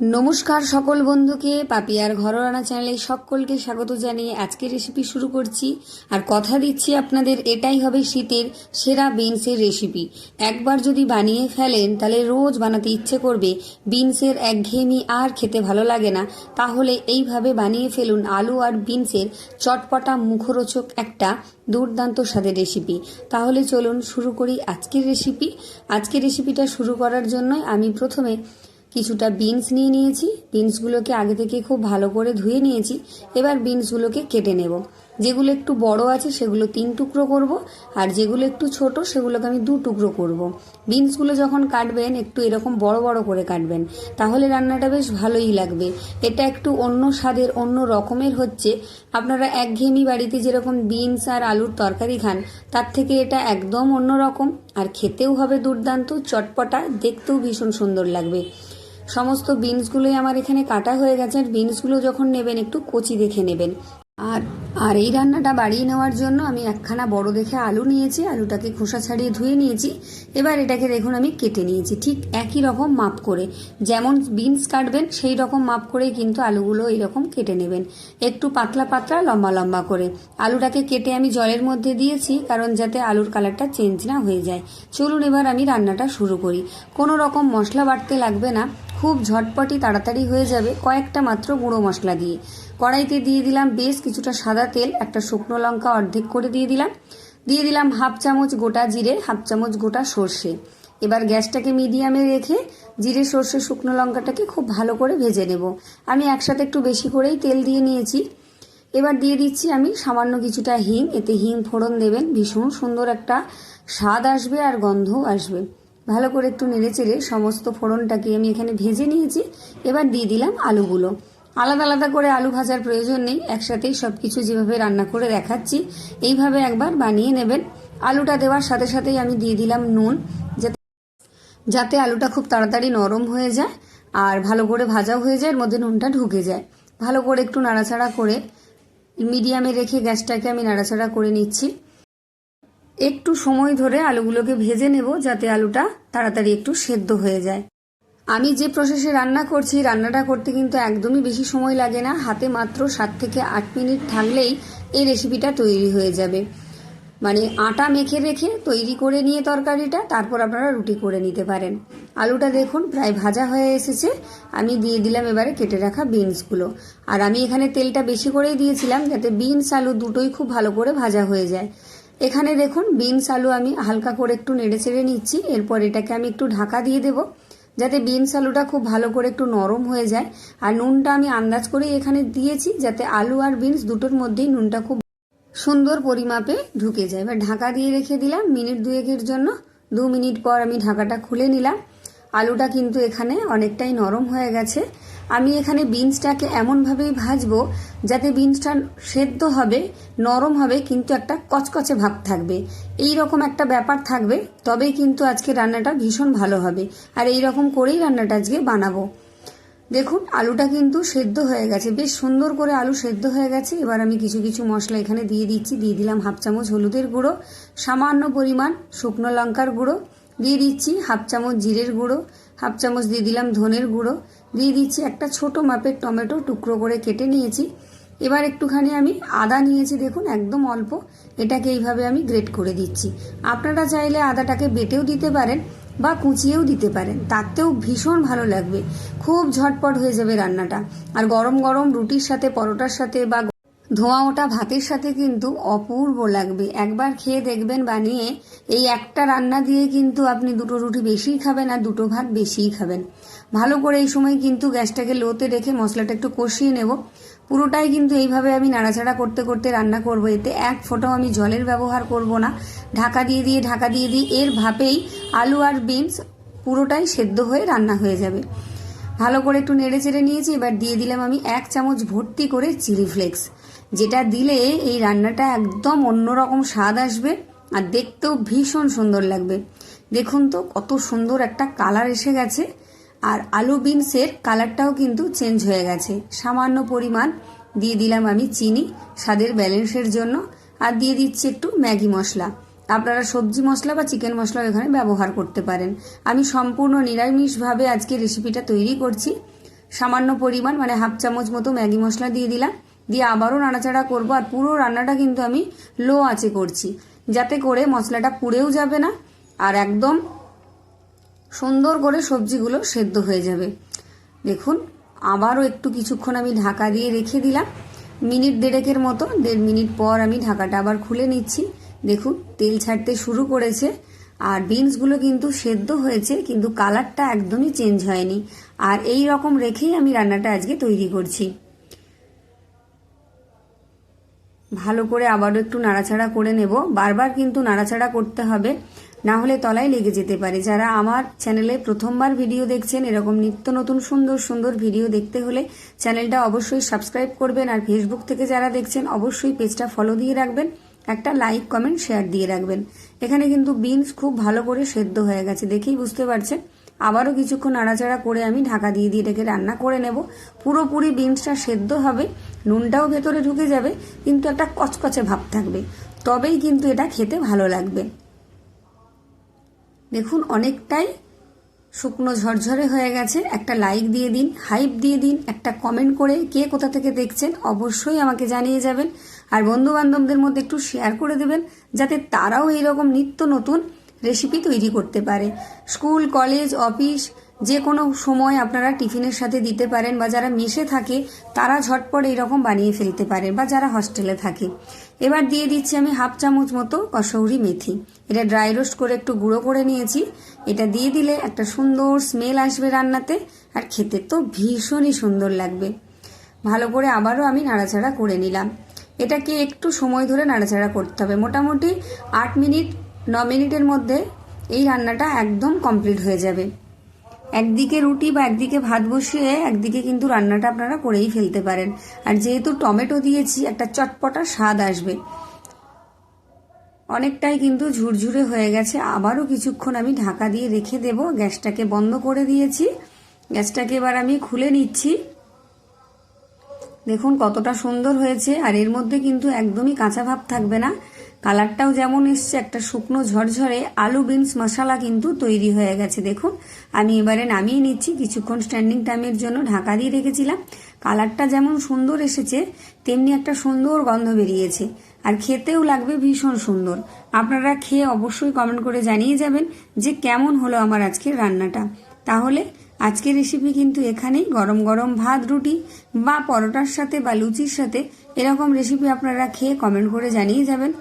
নমস্কার সকল বন্ধুকে, পাপিয়ার ঘরোয়ানা চ্যানেলে সকলকে স্বাগত জানিয়ে আজকে রেসিপি শুরু করছি। আর কথা দিচ্ছি আপনাদের, এটাই হবে শীতের সেরা বিনসের রেসিপি একবার যদি বানিয়ে ফেলেন, তাহলে রোজ বানাতে ইচ্ছে করবে বিনসের একঘেয়েমি আর খেতে ভালো লাগে না। তাহলে এইভাবে বানিয়ে ফেলুন আলু আর বিনসের চটপটা মুখরোচক একটা দুর্দান্ত স্বাদের রেসিপি তাহলে চলুন শুরু করি আজকের রেসিপি আজকের রেসিপিটা শুরু করার জন্য আমি প্রথমে কিছুটা বিনস নিয়ে নিয়েছি। বিনসগুলোকে আগে থেকে খুব ভালো করে ধুয়ে নিয়েছি। এবার বিনসগুলোকে কেটে নেব। যেগুলো একটু বড় আছে সেগুলো তিন টুকরো করব। আর যেগুলো একটু ছোট সেগুলোকে আমি দু টুকরো করব। বিনসগুলো যখন কাটবেন, একটু এরকম বড় বড় করে কাটবেন, তাহলে রান্নাটা বেশ ভালোই লাগবে। এটা একটু অন্য স্বাদের, অন্য রকমের হচ্ছে। আপনারা একঘেয়েমি বাড়িতে যেরকম বিনস আর আলুর তরকারি খান, তার থেকে এটা একদম অন্য রকম। আর খেতেও হবে দুর্দান্ত, চটপটা, দেখতেও ভীষণ সুন্দর লাগবে। সমস্ত বিনসগুলোই আমার এখানে কাটা হয়ে গেছে। আর বিনসগুলো যখন নেবেন, একটু কচি দেখে নেবেন। আর আর এই রান্নাটা বাড়িয়ে নেওয়ার জন্য আমি একখানা বড় দেখে আলু নিয়েছি, আলুটাকে খোসা ছাড়িয়ে ধুয়ে নিয়েছি। এবার এটাকে দেখুন আমি কেটে নিয়েছি, ঠিক একই রকম মাপ করে। যেমন বিনস কাটবেন, সেই রকম মাপ করেই কিন্তু আলুগুলো এইরকম কেটে নেবেন। একটু পাতলা পাতলা, লম্বা লম্বা করে। আলুটাকে কেটে আমি জলের মধ্যে দিয়েছি, কারণ যাতে আলুর কালারটা চেঞ্জ না হয়ে যায়। চলুন এবার আমি রান্নাটা শুরু করি। কোনো রকম মশলা বাটতে লাগবে না। খুব ঝটপটি তাড়াতাড়ি হয়ে যাবে কয়েকটা মাত্র গুঁড়ো মশলা দিয়ে। কড়াইতে দিয়ে দিলাম বেশ কিছুটা সাদা তেল, একটা শুকনো লঙ্কা অর্ধেক করে দিয়ে দিলাম। দিয়ে দিলাম হাফ চামচ গোটা জিরে, হাফ চামচ গোটা সর্ষে। এবার গ্যাসটাকে মিডিয়ামে রেখে জিরে, সর্ষে, শুকনো লঙ্কাটাকে খুব ভালো করে ভেজে নেব। আমি একসাথে একটু বেশি করেই তেল দিয়ে নিয়েছি। এবার দিয়ে দিচ্ছি আমি সামান্য কিছুটা হিং, এতে হিং ফোড়ন দেবেন, ভীষণ সুন্দর একটা স্বাদ আসবে আর গন্ধও আসবে। ভালো করে একটু নেড়ে চেড়ে সমস্ত ফোড়নটাকে আমি এখানে ভেজে নিয়েছি। এবার দিয়ে দিলাম আলুগুলো। আলাদা আলাদা করে আলু ভাজার প্রয়োজন নেই, একসাথেই সব কিছু যেভাবে রান্না করে দেখাচ্ছি। এইভাবে একবার বানিয়ে নেবেন। আলুটা দেওয়ার সাথে সাথেই আমি দিয়ে দিলাম নুন, যাতে যাতে আলুটা খুব তাড়াতাড়ি নরম হয়ে যায় আর ভালো করে ভাজাও হয়ে যায়, এর মধ্যে নুনটা ঢুকে যায়। ভালো করে একটু নাড়াচাড়া করে মিডিয়ামে রেখে গ্যাসটাকে আমি নাড়াচাড়া করে নিচ্ছি। একটু সময় ধরে আলুগুলোকে ভেজে নেব যাতে আলুটা তাড়াতাড়ি একটু সেদ্ধ হয়ে যায়। আমি যে প্রসেসে রান্না করছি, রান্নাটা করতে কিন্তু একদমই বেশি সময় লাগে না। হাতে মাত্র সাত থেকে আট মিনিট থাকলেই এই রেসিপিটা তৈরি হয়ে যাবে। মানে আটা মেখে রেখে তৈরি করে নিয়ে তরকারিটা, তারপর আপনারা রুটি করে নিতে পারেন। আলুটা দেখুন প্রায় ভাজা হয়ে এসেছে। আমি দিয়ে দিলাম এবারে কেটে রাখা বিনসগুলো আর আমি এখানে তেলটা বেশি করেই দিয়েছিলাম যাতে বিনস আলু দুটোই খুব ভালো করে ভাজা হয়ে যায়। এখানে দেখুন, বিনস আলু আমি হালকা করে একটু নেড়ে চেড়ে নিচ্ছি। এরপর এটাকে আমি একটু ঢাকা দিয়ে দেবো, যাতে বিনস আলুটা খুব ভালো করে একটু নরম হয়ে যায়। আর নুনটা আমি আন্দাজ করেই এখানে দিয়েছি, যাতে আলু আর বিনস দুটোর মধ্যেই নুনটা খুব সুন্দর পরিমাপে ঢুকে যায়। এবার ঢাকা দিয়ে রেখে দিলাম মিনিট দুয়েকের জন্য। দু মিনিট পর আমি ঢাকাটা খুলে নিলাম। আলুটা কিন্তু এখানে অনেকটাই নরম হয়ে গেছে। আমি এখানে বিনসটাকে এমনভাবেই ভাজবো যাতে বিনসটা সেদ্ধ হবে, নরম হবে, কিন্তু একটা কচকচে ভাব থাকবে। এই রকম একটা ব্যাপার থাকবে, তবেই কিন্তু আজকে রান্নাটা ভীষণ ভালো হবে। আর এই রকম করেই রান্নাটা আজকে বানাবো। দেখুন, আলুটা কিন্তু সেদ্ধ হয়ে গেছে। বেশ সুন্দর করে আলু সেদ্ধ হয়ে গেছে। এবার আমি কিছু কিছু মশলা এখানে দিয়ে দিচ্ছি। দিয়ে দিলাম হাফ চামচ হলুদের গুঁড়ো, সামান্য পরিমাণ শুকনো লঙ্কার গুঁড়ো। দিয়ে দিচ্ছি হাফ চামচ জিরের গুঁড়ো হাফ চামচ দিয়ে দিলাম ধনের গুঁড়ো। দিয়ে দিচ্ছি একটা ছোট মাপের টমেটো টুকরো করে কেটে নিয়েছি। এবার একটুখানি আমি আদা নিয়েছি, দেখুন একদম অল্প। এটাকে এইভাবে আমি গ্রেট করে দিচ্ছি। আপনারা চাইলে আদাটাকে বেটেও দিতে পারেন বা কুচিয়েও দিতে পারেন। তাতেও ভীষণ ভালো লাগবে। খুব ঝটপট হয়ে যাবে রান্নাটা। আর গরম গরম রুটির সাথে, পরোটার সাথে বা ধোঁয়া ওটা ভাতের সাথে কিন্তু অপূর্ব লাগবে। একবার খেয়ে দেখবেন বানিয়ে, এই একটা রান্না দিয়ে কিন্তু আপনি দুটো রুটি বেশিই খাবেন আর দুটো ভাত বেশিই খাবেন। ভালো করে এই সময় কিন্তু গ্যাসটাকে লোতে রেখে মশলাটা একটু কষিয়ে নেব। পুরোটাই কিন্তু এইভাবে আমি নাড়াচাড়া করতে করতে রান্না করব। এতে এক ফোঁটাও আমি জলের ব্যবহার করব না। ঢাকা দিয়ে দিয়ে, ঢাকা দিয়ে দিয়ে এর ভাপেই আলু আর বিনস পুরোটাই সেদ্ধ হয়ে রান্না হয়ে যাবে। ভালো করে একটু নেড়ে চেড়ে নিয়েছি। এবার দিয়ে দিলাম আমি এক চামচ ভর্তি করে চিলি ফ্লেক্স। যেটা দিলে এই রান্নাটা একদম অন্যরকম স্বাদ আসবে আর দেখতেও ভীষণ সুন্দর লাগবে। দেখুন তো, কত সুন্দর একটা কালার এসে গেছে। আর আলু বিনসের কালারটাও কিন্তু চেঞ্জ হয়ে গেছে। সামান্য পরিমাণ দিয়ে দিলাম আমি চিনি, স্বাদের ব্যালেন্সের জন্য। আর দিয়ে দিচ্ছি একটু ম্যাগি মশলা। আপনারা সবজি মশলা বা চিকেন মশলা এখানে ব্যবহার করতে পারেন। আমি সম্পূর্ণ নিরামিষভাবে আজকে রেসিপিটা তৈরি করছি। সামান্য পরিমাণ মানে হাফ চামচ মতো ম্যাগি মশলা দিয়ে দিলাম। দিয়ে আবারও নাড়াচাড়া করব আর পুরো রান্নাটা কিন্তু আমি লো আঁচে করছি। যাতে করে মশলাটা পুড়েও যাবে না আর একদম সুন্দর করে সবজিগুলো সেদ্ধ হয়ে যাবে। দেখুন, আবারও একটু কিছুক্ষণ আমি ঢাকা দিয়ে রেখে দিলাম। মিনিট দেড়েকের মতো, দেড় মিনিট পর আমি ঢাকাটা আবার খুলে নিচ্ছি। দেখুন, তেল ছাড়তে শুরু করেছে আর বিনসগুলো কিন্তু সেদ্ধ হয়েছে, কিন্তু কালারটা একদমই চেঞ্জ হয়নি। আর এই রকম রেখেই আমি রান্নাটা আজকে তৈরি করছি। ভালো করে আবারও একটু নাড়াচাড়া করে নেব। বারবার কিন্তু নাড়াচাড়া করতে হবে, না হলে তলায় লেগে যেতে পারে। যারা আমার চ্যানেলে প্রথমবার ভিডিও দেখছেন, এরকম নিত্য নতুন সুন্দর সুন্দর ভিডিও দেখতে হলে চ্যানেলটা অবশ্যই সাবস্ক্রাইব করবেন আর ফেসবুক থেকে যারা দেখছেন, অবশ্যই পেজটা ফলো দিয়ে রাখবেন, একটা লাইক কমেন্ট শেয়ার দিয়ে রাখবেন। এখানে কিন্তু বিনস খুব ভালো করে সেদ্ধ হয়ে গেছে, দেখেই বুঝতে পারছেন। আবারও কিছুক্ষণ নাড়াচাড়া করে আমি ঢাকা দিয়ে দিয়ে এটাকে রান্না করে নেব। পুরোপুরি বিনসটা সেদ্ধ হবে। নুনটাও ভেতরে ঢুকে যাবে, কিন্তু একটা কচকচে ভাব থাকবে। তবেই কিন্তু এটা খেতে ভালো লাগবে। দেখুন, অনেকটাই শুকনো ঝরঝরে হয়ে গেছে। একটা লাইক দিয়ে দিন হাইপ দিয়ে দিন, একটা কমেন্ট করে কে কোথা থেকে দেখছেন অবশ্যই আমাকে জানিয়ে যাবেন। আর বন্ধু বান্ধবদের মধ্যে একটু শেয়ার করে দেবেন, যাতে তারাও এইরকম নিত্য নতুন রেসিপি তৈরি করতে পারে। স্কুল, কলেজ, অফিস যে কোনো সময় আপনারা টিফিনের সাথে দিতে পারেন বা যারা মেশে থাকে, তারা ঝটপট এইরকম বানিয়ে ফেলতে পারে বা যারা হস্টেলে থাকে। এবার দিয়ে দিচ্ছি আমি হাফ চামচ মতো কসৌরি মেথি। এটা ড্রাই রোস্ট করে একটু গুঁড়ো করে নিয়েছি। এটা দিয়ে দিলে একটা সুন্দর স্মেল আসবে রান্নাতে আর খেতে তো ভীষণই সুন্দর লাগবে। ভালো করে আবারও আমি নাড়াচাড়া করে নিলাম। এটাকে একটু সময় ধরে নাড়াচাড়া করতে হবে। মোটামুটি আট মিনিট ন মিনিটের মধ্যে এই রান্নাটা একদম কমপ্লিট হয়ে যাবে। একদিকে রুটি বা একদিকে ভাত বসিয়ে একদিকে কিন্তু রান্নাটা আপনারা করেই ফেলতে পারেন। আর যেহেতু টমেটো দিয়েছি, একটা চটপটা স্বাদ আসবে। অনেকটাই কিন্তু ঝুরঝুরে হয়ে গেছে। আবারও কিছুক্ষণ আমি ঢাকা দিয়ে রেখে দেব। গ্যাসটাকে বন্ধ করে দিয়েছি। গ্যাসটাকে এবার আমি খুলে নিচ্ছি। দেখুন কতটা সুন্দর হয়েছে। আর এর মধ্যে কিন্তু একদমই কাঁচা ভাব থাকবে না। কালারটাও যেমন এসছে, একটা শুকনো ঝরঝরে আলু বিনস মশালা কিন্তু তৈরি হয়ে গেছে। দেখুন, আমি এবারে নামিয়ে নিচ্ছি। কিছুক্ষণ স্ট্যান্ডিং টাইমের জন্য ঢাকা দিয়ে রেখেছিলাম। কালারটা যেমন সুন্দর এসেছে, তেমনি একটা সুন্দর গন্ধ বেরিয়েছে। আর খেতেও লাগবে ভীষণ সুন্দর। আপনারা খেয়ে অবশ্যই কমেন্ট করে জানিয়ে যাবেন যে কেমন হলো আমার আজকের রান্নাটা। তাহলে আজকের রেসিপি কিন্তু এখানেই। গরম গরম ভাত, রুটি বা পরোটার সাথে বা লুচির সাথে এরকম রেসিপি আপনারা খেয়ে কমেন্ট করে জানিয়ে যাবেন।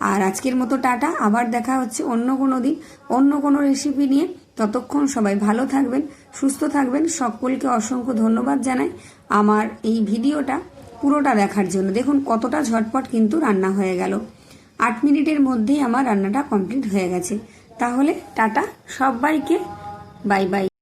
আর আজকের মতো টাটা। আবার দেখা হচ্ছে অন্য কোনো দিন, অন্য কোনো রেসিপি নিয়ে। ততক্ষণ সবাই ভালো থাকবেন, সুস্থ থাকবেন। সকলকে অসংখ্য ধন্যবাদ জানাই। আমার এই ভিডিওটা পুরোটা দেখার জন্য। দেখুন কতটা ঝটপট কিন্তু রান্না হয়ে গেল। আট মিনিটের মধ্যেই আমার রান্নাটা কমপ্লিট হয়ে গেছে। তাহলে টাটা। সবাইকে বাই বাই।